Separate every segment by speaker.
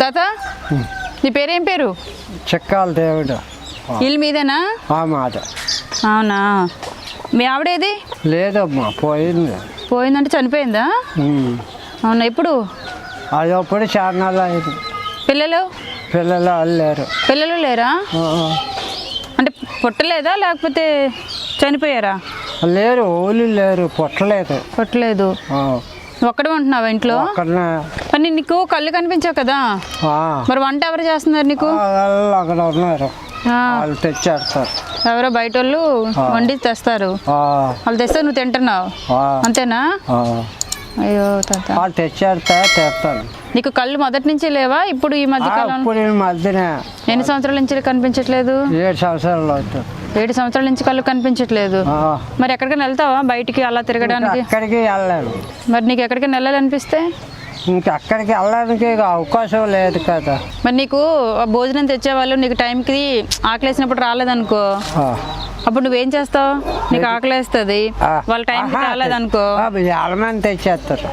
Speaker 1: తాత? నీ పేరేం పేరు?
Speaker 2: చెక్కాల దేవుడు.
Speaker 1: ఇల్లు మీదేనా?
Speaker 2: ఆ మాట
Speaker 1: అవునా? మీ ఆవిడేది
Speaker 2: లేదమ్మా పోయింది.
Speaker 1: పోయిందంటే చనిపోయిందా. అవునా ఎప్పుడు?
Speaker 2: అది అప్పుడు చారణాలు అయింది.
Speaker 1: పిల్లలు?
Speaker 2: పిల్లలు లేరు.
Speaker 1: పిల్లలు లేరా? అంటే పుట్టలేదా? లేకపోతే చనిపోయారా?
Speaker 2: లేరు ఓళ్ళు లేరు పుట్టలేదు.
Speaker 1: పుట్టలేదు. ఒక్కడే ఉంటున్నావా ఇంట్లో? మరి నీకు కళ్ళు కనిపించావు కదా? మరి వంట ఎవరు చేస్తున్నారు నీకు?
Speaker 2: అక్కడ ఉన్నారు. వాళ్ళు తెచ్చేస్తారు
Speaker 1: ఎవరో బయట వాళ్ళు వండి తెస్తారు. వాళ్ళు తెస్తే నువ్వు తింటున్నావు. అంతేనా. అయ్యో
Speaker 2: వాళ్ళు తెచ్చేస్తే తెస్తాను
Speaker 1: నీకు కళ్ళు మొదటి నుంచి లేవా? ఇప్పుడు ఈ మధ్య కాలం ఎన్ని సంవత్సరాల నుంచి కనిపించట్లేదు?
Speaker 2: ఏడు సంవత్సరాలు అవుతుంది.
Speaker 1: ఏడు సంవత్సరాల నుంచి కళ్ళు కనిపించట్లేదు. మరి ఎక్కడికైనా వెళ్తావా? బయటికి అలా తిరగడానికి
Speaker 2: అక్కడికి వెళ్ళాను
Speaker 1: మరి నీకు ఎక్కడికైనా వెళ్ళాలనిపిస్తే?
Speaker 2: ఇంక అక్కడికి వెళ్ళడానికి అవకాశం లేదు కదా.
Speaker 1: మరి నీకు భోజనం తెచ్చేవాళ్ళు నీకు టైంకి ఆకలేసినప్పుడు రాలేదనుకో. అప్పుడు నువ్వేం చేస్తావు? నీకు ఆకలేస్తుంది. వాళ్ళ టైంకి
Speaker 2: ఆహా,
Speaker 1: రాలేదనుకో.
Speaker 2: మంది తెచ్చేస్తారు.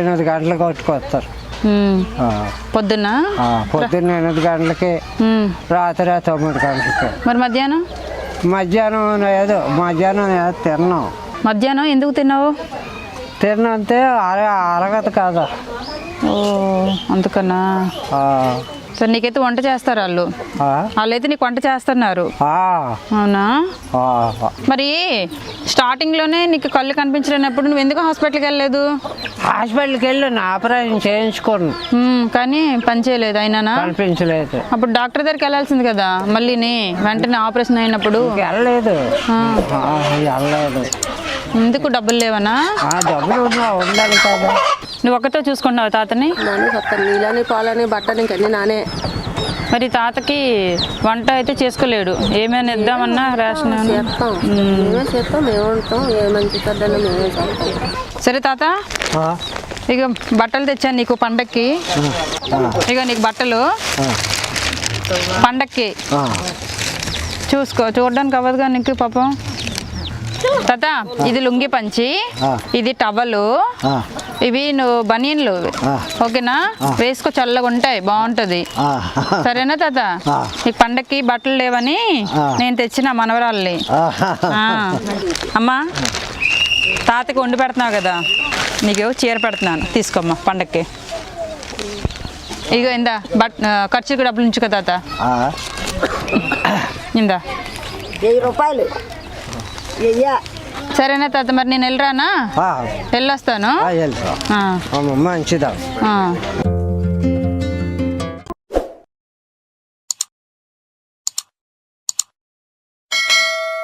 Speaker 2: ఎనిమిది గంటలకు కొట్టుకొస్తారు.
Speaker 1: పొద్దున్న?
Speaker 2: పొద్దున్న ఎనిమిది గంటలకి. రాత్రి తొమ్మిది గంటలకి.
Speaker 1: మరి మధ్యాహ్నం?
Speaker 2: మధ్యాహ్నం ఏదో మధ్యాహ్నం ఏదో తిన్నాం.
Speaker 1: మధ్యాహ్నం ఎందుకు తిన్నావు?
Speaker 2: తిన్నంతే అర అరగదు కదా.
Speaker 1: ఓ అందుకనా?
Speaker 2: ఆ,
Speaker 1: సరే నీకైతే వంట చేస్తారు వాళ్ళు. వాళ్ళైతే నీకు వంట చేస్తున్నారు. అవునా? మరి స్టార్టింగ్లోనే నీకు కళ్ళు కనిపించలేనప్పుడు నువ్వు ఎందుకు హాస్పిటల్కి వెళ్ళలేదు?
Speaker 2: హాస్పిటల్కి వెళ్ళి ఆపరేషన్ చేయించుకోను.
Speaker 1: కానీ పని చేయలేదు అయినానా?
Speaker 2: కనిపించలేదు.
Speaker 1: అప్పుడు డాక్టర్ దగ్గరికి వెళ్ళాల్సింది కదా మళ్ళీని వెంటనే ఆపరేషన్ అయినప్పుడు?
Speaker 2: వెళ్ళలేదు. వెళ్ళలేదు.
Speaker 1: ఎందుకు డబ్బులు లేవనా?
Speaker 2: డబ్బులు ఉండాలి కదా.
Speaker 1: నువ్వు ఒక్కతో చూసుకుంటున్నావు తాతని?
Speaker 3: నానే చెప్తాను నీళ్ళని పాలని బట్టని ఇంకన్నీ నానే.
Speaker 1: మరి తాతకి వంట అయితే చేసుకోలేడు. ఏమైనా ఇద్దామన్నా రేషన్?
Speaker 3: చేస్తాం మేమే. చేస్తాం మేము ఉంటాం ఏ మంచి చెడ్డలో మేమే చేస్తాం.
Speaker 1: సరే తాత
Speaker 2: ఆ,
Speaker 1: ఇక బట్టలు తెచ్చాను నీకు పండక్కి.
Speaker 2: ఆ,
Speaker 1: ఇక నీకు బట్టలు. పండక్కి. చూసుకో చూడడానికి అవ్వదుగా నీకు పాపం. తాత ఇది లుంగి పంచి. ఇది టవలు ఇవి నువ్వు బనీన్లు. ఓకేనా? వేసుకో చల్లగా ఉంటాయి బాగుంటది. సరేనా తాత. నీకు పండక్కి బట్టలు లేవని. నేను తెచ్చిన మనవరాల్ని. అమ్మా తాతకి వండి పెడుతున్నావు కదా నీకు చీర పెడుతున్నాను. తీసుకోమ్మా పండక్కి. ఇగో ఇందా బట్ ఆ, ఖర్చుకి డబ్బులు ఉంచుకో తాత.
Speaker 2: ఆ.
Speaker 1: ఇందా.
Speaker 3: వెయ్యి రూపాయలు.
Speaker 1: సరేనా తాత మరి నేను వెళ్ళరానా? వెళ్ళొస్తాను.
Speaker 2: మంచిదా.